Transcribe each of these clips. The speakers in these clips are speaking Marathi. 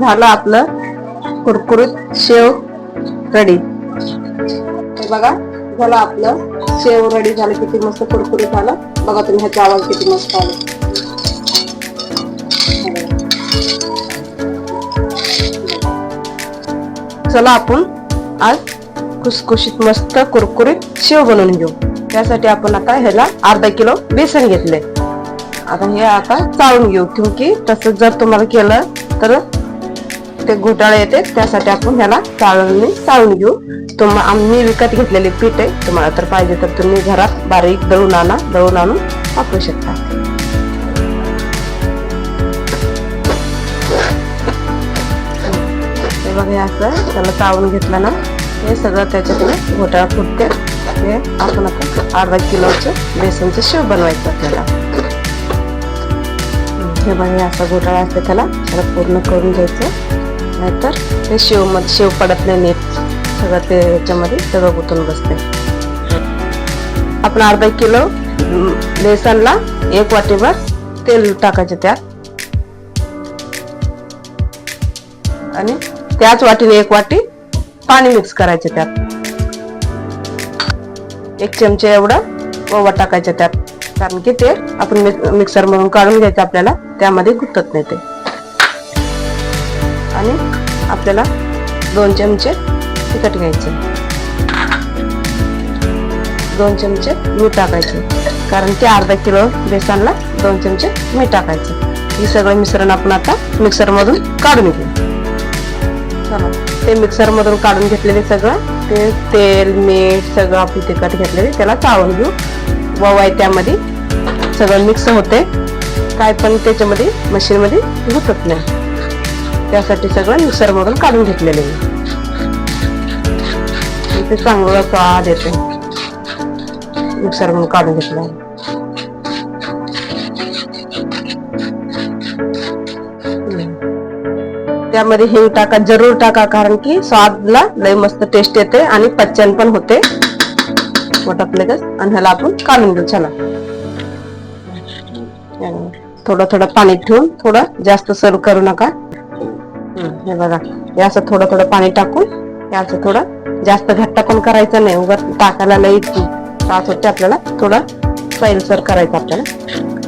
झालं आपलं. कुरकुरीत शेव रेडी बघा झालं आपलं. शेव रेडी झालं किती मस्त कुरकुरीत झालं. बघा तुम्ही ह्याचा आवाज किती मस्त आला. चला आपण आज खुसखुशीत मस्त कुरकुरीत शेव बनवून घेऊ. त्यासाठी आपण आता ह्याला अर्धा किलो बेसन घेतले आता हे आता चाळून घेऊ. क्योंकि तसं जर तुम्हाला केलं तर ते घोटाळे येते त्यासाठी आपण ह्याला चाळून चाळून घेऊ. तुम आम्ही विकत घेतलेले पीठ आहे तुम्हाला तर पाहिजे तर तुम्ही घरात बारीक दळून आणा दळून आणून वापरू शकता. हे बघा हे असं त्याला चावून घेतलं ना हे सगळं त्याच्यातून घोटाळा फुटते. हे आपण आता अर्धा किलोचं बेसनचं शेव बनवायचं आपल्याला. हे बघा असा घोटाळा असते त्याला त्याला पूर्ण करून घ्यायचं. नाहीतर ते शेवमध्ये शेव पडत नाही नीट. सगळं ते ह्याच्यामध्ये सगळं गुंतून बसते. आपण अर्धा किलो बेसनला एक वाटीभर तेल टाकायचे त्यात. आणि त्याच वाटीने एक वाटी पाणी मिक्स करायचे त्यात. एक चमचे एवढं ओवा टाकायचं त्यात. कारण की ते आपण मिक्सरमधून काढून घ्यायचं आपल्याला त्यामध्ये गुंतत नाही ते. आणि आपल्याला दोन चमचे तिखट घ्यायचे. दोन चमचे मीठ टाकायचे. कारण ते अर्धा किलो बेसनला दोन चमचे मीठ टाकायचे. हे सगळं मिश्रण आपण आता मिक्सरमधून काढून घेऊ. चला ते मिक्सरमधून काढून घेतलेले सगळं ते तेल मीठ सगळं आपण तिखट घेतलेले त्याला चाळून घेऊ. ववा त्यामध्ये सगळं मिक्स होते. काय पण त्याच्यामध्ये मशीनमध्ये घुसत नाही. त्यासाठी सगळं मिक्सरमधून काढून घेतलेले आहे. ते चांगलं स्वाद येते मिक्सरमधून काढून घेतलं त्यामध्ये हिंग टाका जरूर टाका कारण की स्वादला लय मस्त टेस्ट येते आणि पचन पण होते. मोठा आणि ह्याला आपण काढून घेऊ चला. थोडं थोडं पाणी ठेवून थोडं जास्त सर्व करू नका. हे बघा. हे असं थोडं थोडं पाणी टाकून हे असं थोडं जास्त घट्ट पण करायचं नाही. उगाच टाकायला लई त्रास होते आपल्याला. थोडं सैलसर करायचं आपल्याला.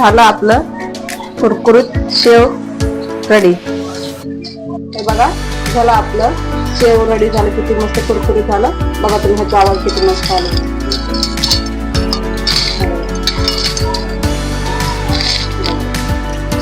झालं आपलं कुरकुरीत शेव रेडी हे बघा झालं आपलं शेव रेडी झालं किती मस्त कुरकुरीत झालं. बघा तुम्ही ह्याचा आवाज किती मस्त आला.